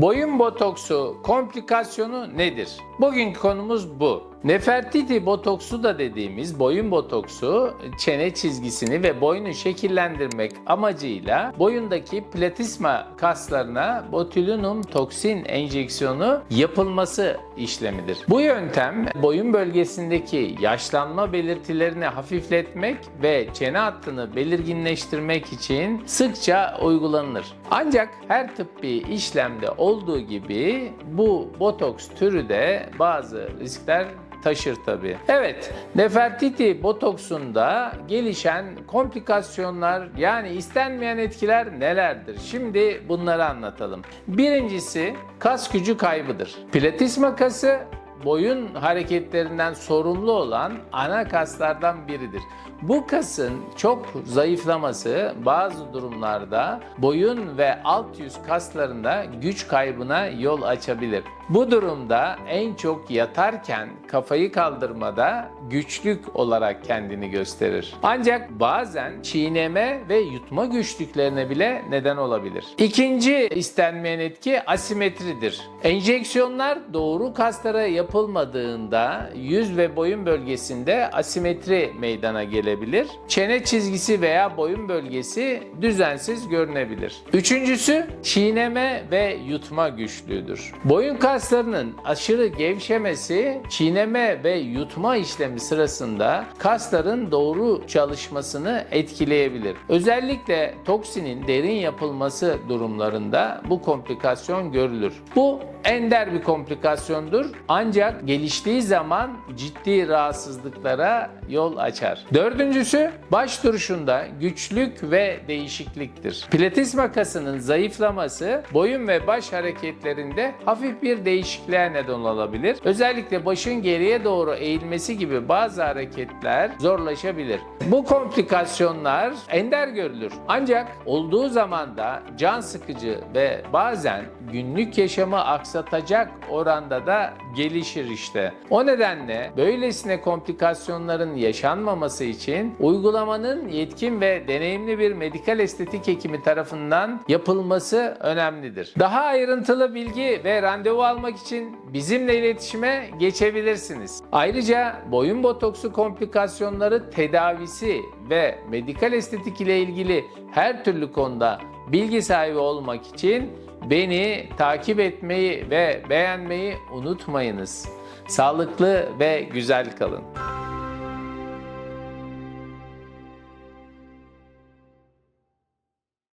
Boyun botoksu komplikasyonu nedir? Bugünkü konumuz bu. Nefertiti botoksu da dediğimiz boyun botoksu çene çizgisini ve boynu şekillendirmek amacıyla boyundaki platisma kaslarına botulinum toksin enjeksiyonu yapılması işlemidir. Bu yöntem boyun bölgesindeki yaşlanma belirtilerini hafifletmek ve çene hattını belirginleştirmek için sıkça uygulanır. Ancak her tıbbi işlemde olduğu gibi bu botoks türü de bazı riskler taşır tabii. Evet, Nefertiti botoksunda gelişen komplikasyonlar yani istenmeyen etkiler nelerdir? Şimdi bunları anlatalım. Birincisi kas gücü kaybıdır. Platisma kası boyun hareketlerinden sorumlu olan ana kaslardan biridir. Bu kasın çok zayıflaması bazı durumlarda boyun ve alt yüz kaslarında güç kaybına yol açabilir. Bu durumda en çok yatarken kafayı kaldırmada güçlük olarak kendini gösterir. Ancak bazen çiğneme ve yutma güçlüklerine bile neden olabilir. İkinci istenmeyen etki asimetridir. Enjeksiyonlar doğru kaslara yapılmadığında yüz ve boyun bölgesinde asimetri meydana gelebilir. Çene çizgisi veya boyun bölgesi düzensiz görünebilir. Üçüncüsü çiğneme ve yutma güçlüğüdür. Boyun kaslarının aşırı gevşemesi çiğneme ve yutma işlemi sırasında kasların doğru çalışmasını etkileyebilir. Özellikle toksinin derin yapılması durumlarında bu komplikasyon görülür. Bu ender bir komplikasyondur ancak geliştiği zaman ciddi rahatsızlıklara yol açar. Dördüncüsü baş duruşunda güçlük ve değişikliktir. Platisma kasının zayıflaması boyun ve baş hareketlerinde hafif bir değişikliğe neden olabilir. Özellikle başın geriye doğru eğilmesi gibi bazı hareketler zorlaşabilir. Bu komplikasyonlar ender görülür. Ancak olduğu zaman da can sıkıcı ve bazen günlük yaşamı aksatacak oranda da gelişir işte. O nedenle böylesine komplikasyonların yaşanmaması için uygulamanın yetkin ve deneyimli bir medikal estetik hekimi tarafından yapılması önemlidir. Daha ayrıntılı bilgi ve randevu almak için bizimle iletişime geçebilirsiniz. Ayrıca boyun botoksu komplikasyonları tedavisi ve medikal estetik ile ilgili her türlü konuda bilgi sahibi olmak için beni takip etmeyi ve beğenmeyi unutmayınız. Sağlıklı ve güzel kalın.